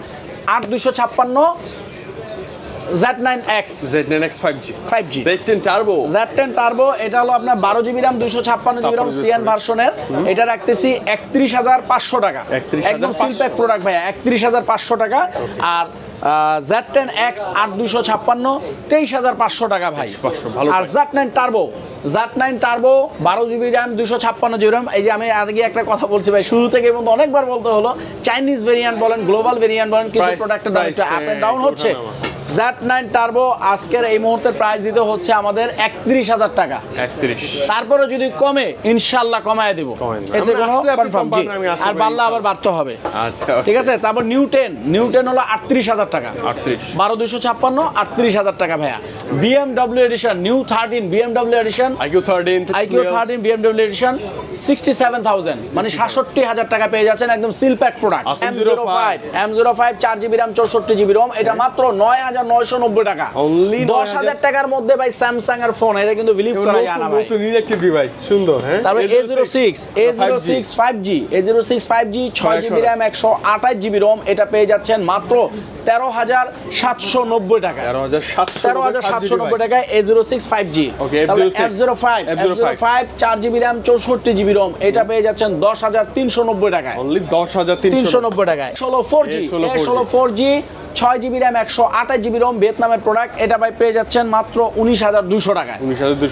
আট দুশো ছাপ্পান্ন Z nine X Z nine X five G five G Z ten turbo Z ten turbo এটা হলো আপনার বারো জিবি র্যাম দুশো ছাপ্পান্ন জিবি র্যাম 56 সিএন ভার্সনের এটা রাখতেছি একত্রিশ হাজার পাঁচশো টাকা। 31,500 একদম সিলপ্যাক প্রোডাক্ট ভাইয়া একত্রিশ হাজার পাঁচশো টাকা। আর জেড টেন এক্স আট দুশো ছাপ্পান্ন তেইশ হাজার পাঁচশো টাকা ভাই। 23,500 আর। Z nine turbo Z nine turbo বারো জিবি র্যাম দুশো ছাপ্পান্ন জিবি র্যাম এই যে আমি আগে একটা কথা বলছি ভাই শুরু থেকে কিন্তু অনেকবার বলতে হলো চাইনিজ ভেরিয়েন্ট বলেন গ্লোবাল ভেরিয়েন্ট বলেন কিছু প্রোডাক্টের দাম আপ এন্ড ডাউন হচ্ছে। জাট নাইন টার্বো আজকের এই মুহূর্তে প্রাইস দিতে হচ্ছে আমাদের একত্রিশ হাজার টাকা। একত্রিশ। তারপরে যদি কমে ইনশাল্লাহ কমায় দেব। এতে কোনো আর বাড়লে আবার বাড়তে হবে। আচ্ছা ঠিক আছে? তারপর নিউ টেন নিউ টেন হলো আটত্রিশ হাজার টাকা। আটত্রিশ। বারো দুশো ছাপ্পান্ন আটত্রিশ হাজার টাকা ভাইয়া। BMW edition new thirteen BMW edition iQOO thirteen iQOO thirteen BMW edition sixty seven thousand মানে সাতষট্টি হাজার টাকা পেয়ে যাচ্ছেন একদম seal pack product M zero five M zero five চার জিবি র্যাম চৌষট্টি জিবি রোম এটা মাত্র নয় হাজার নয়শো নব্বই টাকা। Only দশ হাজার টাকার মধ্যে ভাই স্যামসাং এর ফোন এটা কিন্তু বিলিভ করা যায় না ভাই। নতুন ইলেকট্রিক ডিভাইস সুন্দর হ্যাঁ? তারপরে A zero six A zero 5G six five G A zero six five G ছয় জিবি র্যাম একশো আঠাশ জিবি রোম এটা পেয়ে যাচ্ছেন মাত্র তেরো হাজার সাতশো নব্বই টাকা তেরো হাজার তেরো হাজার সাতশো নব্বই টাকায় A zero six five G F zero five F zero five চার জিবি র্যাম চৌষট্টি জিবি রোম এটা পেয়ে যাচ্ছেন দশ হাজার তিনশো নব্বই টাকায়। অনলি দশ হাজার তিনশো তিনশো নব্বই টাকায়। ষোলো ফোর জি ষোলো ফোর জি ছয় জিবি র্যাম একশো আঠাশ জিবি রোম ভিয়েতনামের প্রোডাক্ট এটা ভাই পেয়ে যাচ্ছেন মাত্র উনিশ হাজার দুশো টাকায়।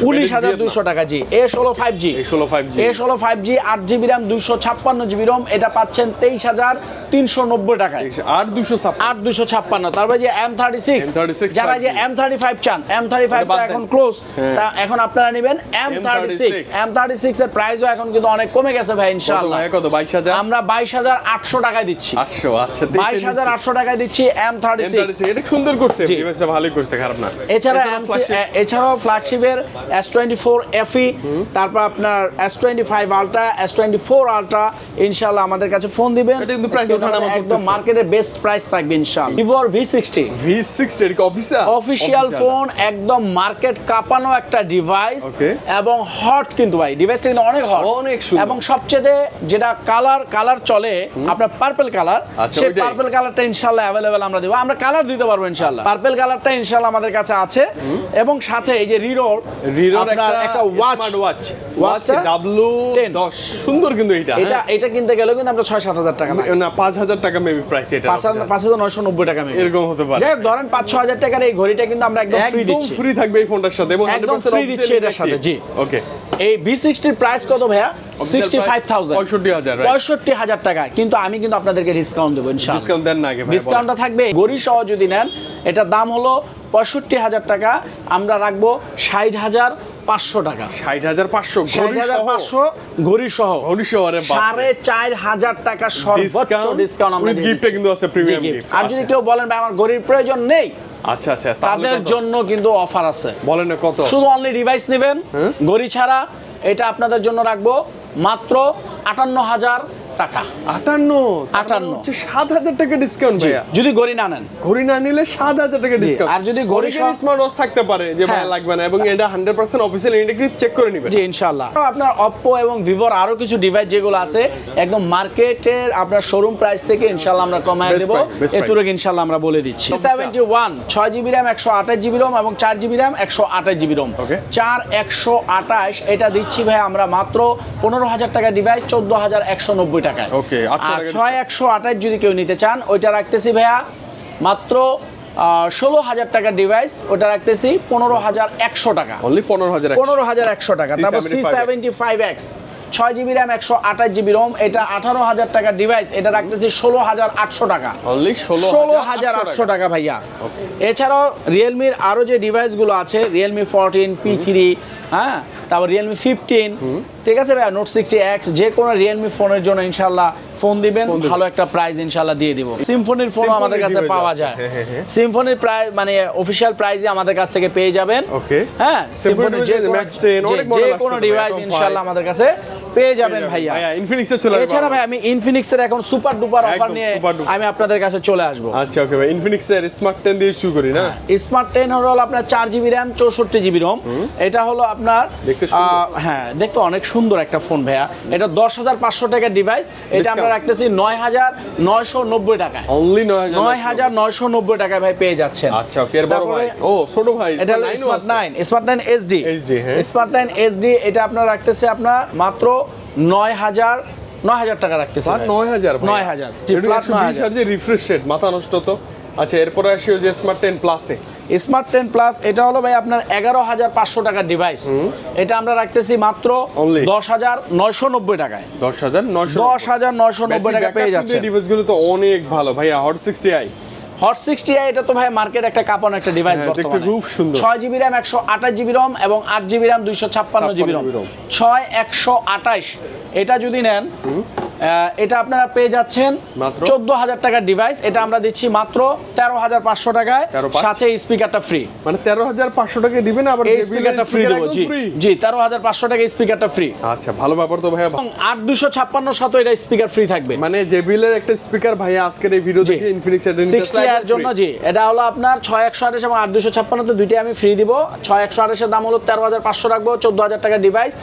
উনিশ হাজার দুশো টাকা জি। এ ষোলো ফাইভ জি ষোলো ফাইভ জি এ ষোলো ফাইভ জি আট জিবি র্যাম দুশো ছাপ্পান্ন জিবি রোম এটা পাচ্ছেন তেইশ হাজার তিনশো নব্বই টাকায়। আট দুশো আট দুশো ছাপ্পান্ন। তারপরে যে এম থার্টি সিক্স যারা যে এম থার্টি ফাইভ চান এম থার্টি ফাইভ। এখন ক্লোজ হ্যাঁ। তা এখন আপনারা নেবেন M thirty six M thirty six এর প্রাইসও এখন কিন্তু অনেক কমে গেছে ভাই ইনশাআল্লাহ। কত বাইশ হাজার? আমরা বাইশ হাজার আটশো টাকায় দিচ্ছি। আটশো আচ্ছা বাইশ হাজার আটশো টাকায় দিচ্ছি এম থার্টি সিক্স এটা সুন্দর করছে। ডিভাইসটা ভালোই করছে খারাপ না। এছাড়া এছাড়াও ফ্ল্যাগশিপের এস টোয়েন্টি ফোর এফি তারপর আপনার S twenty five ultra S twenty four ultra ইনশাল্লাহ আমাদের কাছে ফোন দিবেন। এটা কিন্তু price ওঠানামা একদম। মার্কেটের বেস্ট প্রাইস থাকবে ইনশাল্লাহ ভিভোর ভি সিক্সটি V6 এটা কি অফিসিয়াল অফিসিয়াল ফোন একদম মার্কেট কাঁপানো একটা ডিভাইস এবং হট কিন্তু ভাই ডিভাইসটা কিন্তু অনেক হট অনেক সুন্দর। এবং সবচেয়ে যেটা কালার কালার চলে আপনার পার্পল কালার আচ্ছা, সেই ওইটাই। পার্পল কালারটা ইনশাআল্লাহ অ্যাভেলেবেল আমরা দেবো। আমরা কালার দিতে পারব ইনশাআল্লাহ। পার্পল কালারটা ইনশাআল্লাহ আমাদের কাছে আছে। এবং সাথে এই যে রিরোর রিরোর একটা ওয়াচ ওয়াচ ওয়াচ ওয়াচটা ডাব্লু 10 দশ। সুন্দর কিন্তু এটা এটা এটা কিনতে গেলেও কিন্তু আমরা ছয় সাত হাজার টাকা হ্যাঁ? না পাঁচ হাজার টাকা মেবি প্রাইস এটা পাঁচ হাজার নয়শো নব্বই টাকা মেবি এরকম হতে পারে। যাই হোক ধরেন পাঁচ ছ হাজার টাকার এই ঘড়িটা কিন্তু আমরা একদম ফ্রি একদম দিচ্ছি। ফ্রি থাকবে এই ফোনটার সাথে এবং একদম 100% free দিচ্ছি এটার সাথে, জি। ওকে এই বি সিক্সটির প্রাইস কত ভাইয়া? সিক্সটি ফাইভ থাউজেন্ড পঁয়ষট্টি হাজার পঁয়ষট্টি হাজার টাকা। কিন্তু আমি কিন্তু আপনাদেরকে ডিসকাউন্ট দেবো ডিসকাউন্ট দেন না ডিসকাউন্টটা থাকবে গড়ি সহ যদি নেন এটার দাম হলো পঁয়ষট্টি হাজার টাকা আমরা রাখব ষাট হাজার পাঁচশো টাকা। ষাট হাজার পাঁচশো ষাট হাজার পাঁচশো ঘড়ি সহ ঘড়ি সহ, সাড়ে চার হাজার টাকা সর্বোচ্চ ডিসকাউন্ট আমরা দিচ্ছি। কিন্তু আছে gift। gift, আর যদি আচ্ছা। কেউ বলেন ভাই আমার ঘড়ির প্রয়োজন নেই আচ্ছা আচ্ছা তাদের জন্য কিন্তু অফার আছে। বলেন কত? শুধু অনলি ডিভাইস নেবেন হ্যাঁ? ঘড়ি ছাড়া। এটা আপনাদের জন্য রাখব মাত্র আটান্ন হাজার টাকা আটান্ন আটান্ন। সাত হাজার টাকা ডিসকাউন্ট ভাইয়া যদি ঘড়ি না নেন ঘড়ি না নিলে সাত হাজার টাকা ডিসকাউন্ট আর যদি ঘড়ি স্মার্ট ওয়াচ থাকতে পারে যে ভাই হ্যাঁ। লাগবে না এবং এটা hundred percent official indicative check করে নিবেন জি ইনশাল্লাহ আপনার অপ্পো এবং ভিভোর আরও কিছু ডিভাইস যেগুলো আছে একদম মার্কেটের আপনার শোরুম প্রাইস থেকে ইনশাল্লাহ আমরা কমায় দেবো. এতুরক ইনশাল্লাহ আমরা বলে দিচ্ছি. সেভেন্টি ওয়ান ছয় জিবি র্যাম একশো আঠাশ জিবি রোম এবং চার জিবি র্যাম একশো আঠাশ জিবি রোম. চার একশো আঠাশ এটা দিচ্ছি ভাই আমরা মাত্র পনেরো হাজার টাকা ডিভাইস চোদ্দ হাজার একশো নব্বই টাকায়। আটশো আর ছয় একশো আঠাশ যদি কেউ নিতে চান ওইটা রাখতেছি ভাইয়া মাত্র ষোলো হাজার টাকার ডিভাইস ওটা রাখতেছি পনেরো হাজার একশো টাকা। অনলি পনেরো হাজার পনেরো হাজার একশো টাকা। তারপর সি সেভেন্টি ফাইভ এক্স ছয় জিবি র্যাম একশো আঠাশ জিবি রোম এটা আঠারো হাজার টাকার ডিভাইস এটা রাখতেছি ষোলো হাজার আটশো টাকা। অনলি ষোলো ষোলো হাজার আটশো টাকা। ভাইয়া। এছাড়াও রিয়েলমির আরও যে ডিভাইসগুলো আছে রিয়েলমি ফোরটিন পি থ্রি হ্যাঁ? তারপর রিয়েলমি ফিফটিন ঠিক আছে ভাইয়া? নোট সিক্সটি এক্স যে কোনো রিয়েলমি ফোনের জন্য ইনশাল্লাহ ফোন দিবেন। ভালো একটা প্রাইস ইনশাল্লাহ দিয়ে দিব। সিম্ফনির ফোন আমাদের কাছে পাওয়া যায়। হ্যাঁ, হ্যাঁ, হ্যাঁ। সিম্ফনির প্রাইস মানে অফিসিয়াল প্রাইসে আমাদের কাছ থেকে পেয়ে যাবেন। Okay. হ্যাঁ? সিম্ফনির যে Max 10, যে- অনেক যে model আসছে কোনো ডিভাইস ইনশাল্লাহ আমাদের কাছে পেয়ে যাবেন ভাইয়া। ভাইয়া ইনফিনিক্সে চলে আসবে। এছাড়া ভাই আমি ইনফিনিক্সের এখন সুপার ডুপার অফার নিয়ে আমি আপনাদের কাছে চলে আসব। আচ্ছা ওকে ভাই ইনফিনিক্সের স্মার্ট টেন দিয়ে শুরু করি না? স্মার্ট টেন হলো আপনার চার জিবি র্যাম চৌষট্টি জিবি রোম এটা হলো আপনার হ্যাঁ দেখতে অনেক সুন্দর একটা ফোন ভাইয়া। এটা দশ হাজার পাঁচশো টাকার ডিভাইস এটা আমরা রাখতেছি নয় হাজার নয়শো নব্বই টাকা অনলি নয় হাজার নয়শো। নব্বই টাকায় ভাই পেয়ে যাচ্ছেন। আচ্ছা ওকে বড় ভাই। ও ছোট ভাই এটা Smart 9 ও স্মার্ট নাইন স্মার্ট নাইন হ্যাঁ। স্মার্ট নাইন এইচডি এটা আপনার রাখতেছে আপনার মাত্র নয় হাজার নয় হাজার টাকা রাখতেছে নয় হাজার নয় হাজার। রিফ্রেশ রেট মাথা নষ্ট তো। আচ্ছা এরপরে আসি যে স্মার্ট টেন প্লাসে স্মার্ট টেন প্লাস এটা হলো ভাই আপনার এগারো হাজার পাঁচশো টাকার ডিভাইস এটা আমরা রাখতেছি মাত্র দশ হাজার নয়শো নব্বই টাকায়। দশ হাজার নয়শো দশ হাজার নয়শো নব্বই টাকা পেয়ে যাচ্ছে। ডিভাইসগুলো তো অনেক ভালো। ভাইয়া hot sixty i hot sixty এটা তো ভাই মার্কেট একটা কাপন একটা ডিভাইস হ্যাঁ, দেখতে খুব সুন্দর। ছয় জিবি র্যাম একশো আঠাশ জিবি রম এবং আট জিবি র্যাম দুইশো ছাপ্পান্ন জিবি রম 56 ছয় একশো আঠাশ। এটা যদি নেন এটা আপনারা পেয়ে যাচ্ছেন চোদ্দ হাজার টাকার ডিভাইস এটা আমরা দিচ্ছি মাত্র তেরো হাজার পাঁচশো টাকায়। সাথে স্পিকারটা ফ্রি মানে তেরো হাজার পাঁচশো টাকা দিবেন আবার স্পিকারটা ফ্রি দেবো জি। তেরো হাজার পাঁচশো টাকা স্পিকারটা ফ্রি আচ্ছা ভালো ব্যাপার তো ভাইয়া। এবং আট দুশো ছাপ্পান্ন শত এটা স্পিকার ফ্রি থাকবে। মানে যে বিলের একটা স্পিকার ভাইয়া আজকের এই ভিডিও। দেখে ইনফিনিক্স সিক্সটি এর জন্য জি। এটা হলো আপনার ছয় একশো আঠাশ এবং আট দুশো ছাপ্পান্নতে দুইটাই আমি ফ্রি দিব। ছয় একশো আঠাশের দাম হলো তেরো হাজার পাঁচশো রাখব চোদ্দ হাজার টাকার ডিভাইস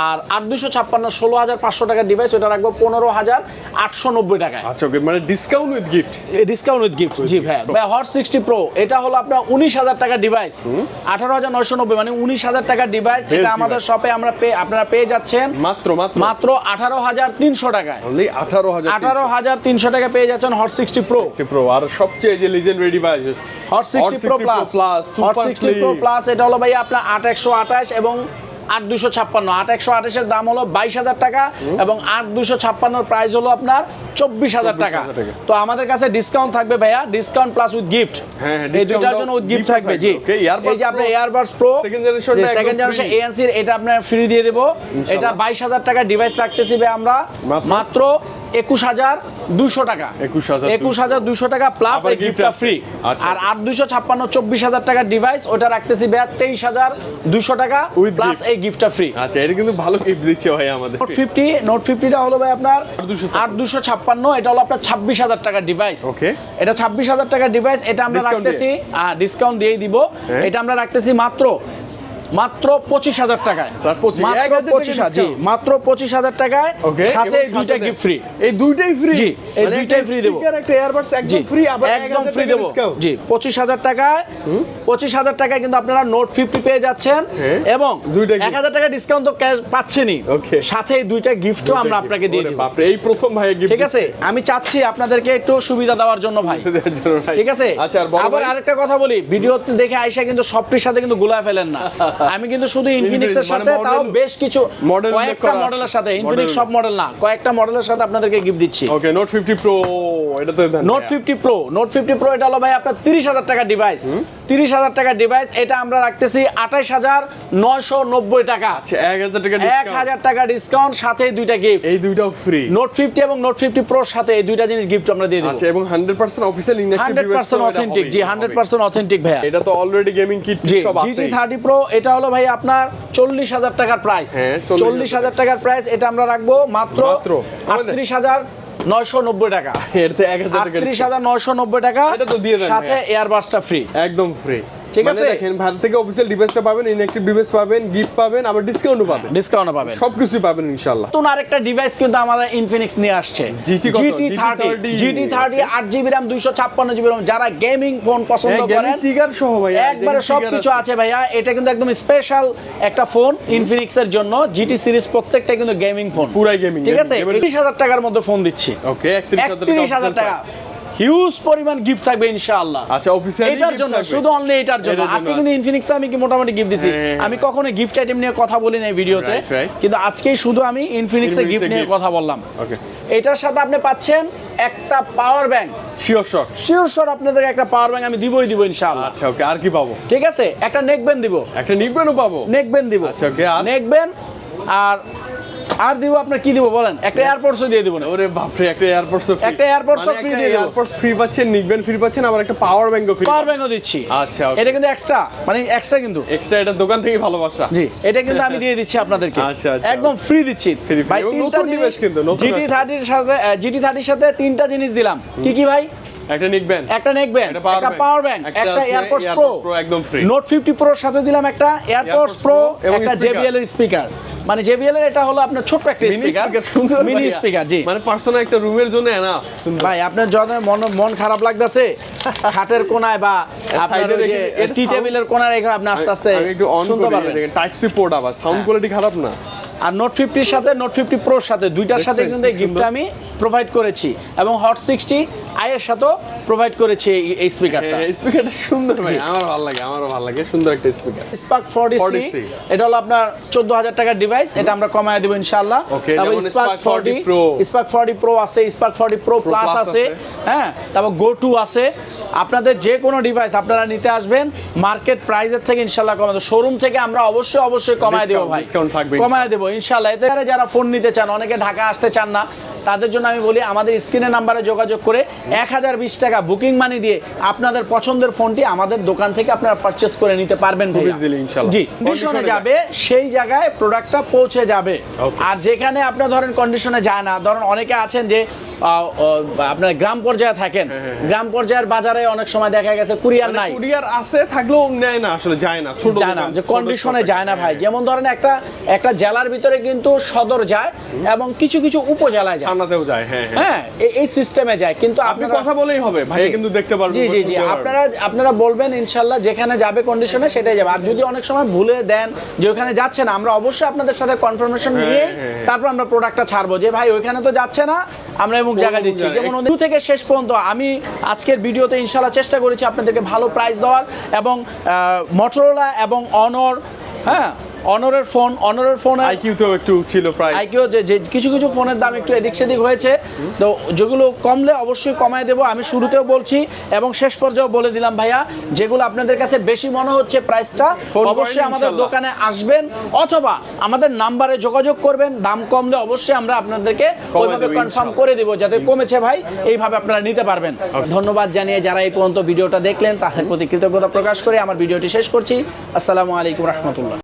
আর আট দুশো ছাপ্পান্ন ষোলো হাজার পাঁচশো টাকার ডিভাইস ওটা রাখব পনেরো আঠারো হাজার আটশো নব্বই টাকায়। আচ্ছা ওকে মানে discount with gift discount with gift জি ভাই হট সিক্সটি প্রো এটা হলো আপনার উনিশ হাজার টাকার ডিভাইস আঠারো হাজার নয়শো নব্বই মানে উনিশ হাজার টাকার ডিভাইস এটা আমাদের শপে আমরা পেয়ে আপনারা পেয়ে যাচ্ছেন মাত্র মাত্র? মাত্র আঠারো হাজার তিনশো টাকায়। আঠারো হাজার আঠারো হাজার তিনশো টাকা পেয়ে যাচ্ছেন হট সিক্সটি প্রো প্রো আর সবচেয়ে যে legendary device hot sixty pro plus plus hot sixty pro plus এটা হলো ভাই আপনার আট একশো আঠাশ এবং আট দুশো ছাপ্পান্ন আট একশো আঠাশের দাম হলো বাইশ হাজার টাকা এবং আট দুশো ছাপ্পান্নর প্রাইস হলো আপনার চব্বিশ হাজার টাকা। তো আমাদের কাছে ডিসকাউন্ট থাকবে ভাইয়া ডিসকাউন্ট প্লাস উইথ গিফট এই দুইটার জন্য উইথ গিফট থাকবে জি। এই যে আপনার এয়ারবাস প্রো সেকেন্ড জেনারেশন এটা আপনার ফ্রি দিয়ে দেবো। এটা বাইশ হাজার টাকা ডিভাইস রাখতেছি আমরা। মাত্র? একুশ হাজার দুশো টাকা। 21,200 একুশ হাজার দুশো টাকা প্লাস এই গিফটটা ফ্রি আচ্ছা। আর আট দুশো ছাপ্পান্ন চব্বিশ হাজার টাকার ডিভাইস ওটা রাখতেছি ভাইয়া তেইশ হাজার দুশো টাকা প্লাস এই গিফটটা ফ্রি আচ্ছা এটা কিন্তু ভালো গিফট দিচ্ছে ভাই আমাদের। নোট ফিফটি নোট ফিফটিটা হলো ভাই আপনার আট দুশো ছাপ্পান্ন। এটা হলো আপনার ছাব্বিশ হাজার টাকার ডিভাইস Okay. এটা ছাব্বিশ হাজার টাকার ডিভাইস এটা আমরা রাখতেছি ডিসকাউন্ট দিয়েই দিব। হ্যাঁ। এটা আমরা রাখতেছি মাত্র মাত্র পঁচিশ হাজার টাকায়। মাত্র 1,000 টাকা পঁচিশ জি মাত্র পঁচিশ হাজার টাকায় সাথে এই দুইটা গিফট ফ্রি এই দুইটাই ফ্রি জি, এই দুইটাই free দেবো। একটা এয়ারবাডস একদম ফ্রি আবার একদম ফ্রি দেবো। জি পঁচিশ হাজার টাকায় পঁচিশ হাজার টাকায় কিন্তু আপনারা নোট ফিফটি পেয়ে যাচ্ছেন হ্যাঁ। এবং দুইটা এক হাজার টাকা ডিসকাউন্ট তো ক্যাশ পাচ্ছেনই। Okay. সাথে এই দুইটা গিফটও আমরা আপনাকে দিয়ে দিব। বাপরে এই প্রথম ভাই গিফট ঠিক আছে আমি চাচ্ছি আপনাদেরকে একটু সুবিধা দেওয়ার জন্য ভাই। ঠিক আছে? আচ্ছা আর আবার আরেকটা কথা বলি ভিডিওতে দেখে আইসা কিন্তু সবটির সাথে কিন্তু গুলায় ফেলেন না। আমি কিন্তু শুধু ইনফিনিক্স এর মানে সাথে তাও বেশ কিছু মডেল কয়েকটা মডেলের সাথে ইনফিনিক্স সব মডেল না কয়েকটা মডেলের সাথে আপনাদেরকে গিফট দিচ্ছি। ওকে নোট 50 প্রো এটা তো note fifty pro note fifty pro এটা হলো ভাই আপনার তিরিশ হাজার টাকার ডিভাইস তিরিশ হাজার টাকার ডিভাইস এটা আমরা রাখতেছি আঠাইশ হাজার নয়শো নব্বই টাকা। আচ্ছা 1000 টাকা এক হাজার টাকা ডিসকাউন্ট সাথে দুইটা গিফট এই দুইটাও ফ্রি নোট ফিফটি এবং নোট ফিফটি প্রোর সাথে এই দুইটা জিনিস গিফট আমরা দিয়ে দেবো। আচ্ছা এবং 100% official inactive hundred percent authentic জি হান্ড্রেড পার্সেন্ট অথেন্টিক ভাইয়া। এটা তো অলরেডি গেমিং কিট জি সব আছে জিটি থার্টি প্রো এটা হলো ভাই আপনার চল্লিশ হাজার টাকার প্রাইস হ্যাঁ, 40,000 চল্লিশ হাজার টাকার প্রাইস এটা আমরা রাখব মাত্র। আটত্রিশ হাজার নয়শো নব্বই টাকা এর থেকে 1000 টাকা আটত্রিশ discount। হাজার নয়শো নব্বই টাকা এটা তো দিয়ে দেন সাথে। এয়ারবাসটা ফ্রি একদম ফ্রি ঠিক মানে আছে? দেখেন ভাত থেকে অফিসিয়াল ডিভাইসটা পাবেন ইনঅ্যাক্টিভ ডিভাইস পাবেন গিফট পাবেন আবার ডিসকাউন্টও পাবেন। ডিসকাউন্ট পাবেন। সবকিছু পাবেন ইনশাআল্লাহ। নতুন আরেকটা ডিভাইস কিন্তু আমাদের ইনফিনিক্স নিয়ে আসছে। জিটি থার্টি জিটি থার্টি আট জিবি র্যাম দুইশো ছাপ্পান্ন জিবি র্যাম যারা গেমিং ফোন পছন্দ গেমিং করেন টিগার সহ ভাই একবারে সব কিছু আছে। ভাইয়া। এটা কিন্তু একদম স্পেশাল একটা ফোন ইনফিনিক্স এর জন্য। জিটি সিরিজ প্রত্যেকটা কিন্তু গেমিং ফোন পুরাই gaming, ঠিক আছে? gaming। তিরিশ হাজার টাকার মধ্যে ফোন দিচ্ছি। ওকে 31000 একত্রিশ হাজার টাকা। হিউজ পরিমাণ গিফট থাকবে ইনশাআল্লাহ। আচ্ছা অফিসিয়ালি এটার জন্য শুধু অনলি এটার জন্য। আজকে কিন্তু ইনফিনিক্স আমি কি মোটামুটি গিফট দিছি? হ্যাঁ, হ্যাঁ। আমি কখনো গিফট আইটেম নিয়ে কথা বলি না ভিডিওতে. কিন্তু আজকেই শুধু আমি গিফট নিয়ে কথা বললাম। ওকে এটার সাথে আপনি পাচ্ছেন একটা power bank sure shot sure shot আপনাদের একটা পাওয়ার ব্যাংক আমি দিবই দিব ইনশাআল্লাহ। আচ্ছা ওকে আর কি পাবো? ঠিক আছে? একটা নেক ব্যান্ড দিব। একটা নিকবেনও পাবো? নেক ব্যান্ড দিব। আচ্ছা, okay, আর? নেক ব্যান্ড আর আর দিব আপনার কি দিব বলেন? একটা এয়ারপোর্টসও দিয়ে দিব না। ওরে বাপরে একটা এয়ারপোর্টস ফ্রি একটা Airpods ও free দিয়ে দেবো। এয়ারপোর্টস ফ্রি পাচ্ছেন নিকবেন ফ্রি পাচ্ছেন আবার একটা পাওয়ার ব্যাংকও ফ্রি পাওয়ার ব্যাংকও দিচ্ছি। আচ্ছা. এটা কিন্তু এক্সট্রা মানে এক্সট্রা কিন্তু। এক্সট্রা এটা দোকান থেকে ভালোবাসা। জি এটা কিন্তু আমি দিয়ে দিচ্ছি আপনাদেরকে। আচ্ছা, আচ্ছা। একদম ফ্রি দিচ্ছি। এবং নতুন device কিন্তু, জিটি আসছে। থার্টির সাথে জিটি থার্টির সাথে তিনটা জিনিস দিলাম। কি কি ভাই? একটা একটা নেক ব্যান্ড একটা power একটা bank, পাওয়ার ব্যাংক একটা একটা হচ্ছে প্রো একদম free। নোট ফিফটি প্রোর সাথে দিলাম একটা AirPods প্রো একটা। জেবিএল এর স্পিকার মানে জেবিএল এর এটা হলো আপনার ছোট্ট একটা স্পিকার সুন্দর মিনি স্পিকার জি। মানে পার্সোনাল একটা রুমের জন্য না ভাই আপনার যখন মন মন খারাপ লাগতেছে। খাটের কোনায় বা আপনার যে টি টেবিলের কোনায় রেখে আপনি আস্তে আস্তে একটু অন করে দেখেন টাইপ সি পোর্ট আবার সাউন্ড কোয়ালিটি খারাপ না। আর নোট ফিফটির সাথে নোট ফিফটি প্রোর সাথে দুইটার সাথে কিন্তু এই গিফট আমি প্রোভাইড করেছি। এবং হট সিক্সটি আইয়ের সাথেও প্রোভাইড করেছি এই- স্পিকারটা স্পিকারটা সুন্দর ভাই আমার ভালো লাগে আমারও ভালো লাগে সুন্দর একটা স্পিকার স্পার্ক ফোর্টি 40C এটা হলো আপনার চোদ্দ হাজার টাকার ডিভাইস এটা আমরা কমায় দেবো ইনশাল্লাহ তারপর Spark Spark 40 forty Pro। Spark forty pro আছে স্পার্ক ফোর্টি প্রো প্লাস আছে। হ্যাঁ? তারপর গো টু আছে। আপনাদের যে কোনো ডিভাইস আপনারা নিতে আসবেন মার্কেট প্রাইসের থেকে ইনশাল্লাহ দেবো শোরুম থেকে আমরা অবশ্যই অবশ্যই কমায় দেবো ভাই। কমায় দেবো। ইনশাল্লাহ এতে যারা ফোন নিতে চান অনেকে ঢাকা আসতে চান না তাদের জন্য আমি বলি আমাদের স্ক্রিনের নাম্বারে যোগাযোগ করে এক হাজার বিশ টাকা বুকিং মানি দিয়ে আপনাদের পছন্দের ফোনটি আমাদের দোকান থেকে আপনারা পারচেস করে নিতে পারবেন। জি কন্ডিশনে যাবে সেই জায়গায় প্রোডাক্টটা পৌঁছে যাবে। আর যেখানে আপনার ধরেন কন্ডিশনে যায় না ধরেন অনেকে আছেন যে আপনার গ্রাম পর্যায়ে থাকেন হ্যাঁ, গ্রাম পর্যায়ের বাজারে অনেক সময় দেখা গেছে কুরিয়ার নাই। কুরিয়ার আছে থাকলেও নেয় না আসলে যায় না ছোট যায় না যে কন্ডিশনে যায় না ভাই। হ্যাঁ। যেমন ধরেন একটা একটা জেলার ভিতরে কিন্তু সদর যায় এবং কিছু কিছু উপজেলায় যায়। থানাতেও যায় হ্যাঁ হ্যাঁ। হ্যাঁ এই- সিস্টেমে যায়। কিন্তু আপনি কথা বলেই হবে ভাইয়া কিন্তু দেখতে পারবেন জি জি জি। আপনারা আপনারা বলবেন ইনশাআল্লাহ যেখানে যাবে কন্ডিশনে সেটাই যাবে। আর যদি অনেক সময় ভুলে দেন যে ওখানে যাচ্ছে না আমরা অবশ্যই আপনাদের সাথে কনফার্মেশন হ্যাঁ, নিয়ে হ্যাঁ। তারপর আমরা প্রোডাক্টটা ছাড়বো। যে ভাই ওইখানে তো যাচ্ছে না আমরা এমুক জায়গায় দিচ্ছি। যেমন শুরু থেকে শেষ পর্যন্ত আমি আজকের ভিডিওতে ইনশাল্লাহ চেষ্টা করেছি আপনাদেরকে ভালো প্রাইস দেওয়ার এবং মটোরোলা এবং অনর হ্যাঁ অনরের ফোন অনরের ফোনে আইকিউ তো একটু ছিল প্রাইস আইকিউ যে কিছু কিছু ফোনের দাম একটু এদিক সেদিক হয়েছে। তো যেগুলো কমলে অবশ্যই কমায় দেবো। আমি শুরুতেও বলছি এবং শেষ পর্যায়েও বলে দিলাম ভাইয়া যেগুলো আপনাদের কাছে বেশি মনে হচ্ছে প্রাইসটা অবশ্যই আমাদের দোকানে আসবেন অথবা আমাদের নাম্বারে যোগাযোগ করবেন। দাম কমলে অবশ্যই আমরা আপনাদেরকে ওইভাবে কনফার্ম করে দিব যাতে কমেছে ভাই এইভাবে আপনারা নিতে পারবেন। ধন্যবাদ জানিয়ে যারা এই পর্যন্ত ভিডিওটা দেখলেন তাদের প্রতি কৃতজ্ঞতা প্রকাশ করে আমার ভিডিওটি শেষ করছি। আসসালামু আলাইকুম রহমতুল্লাহ।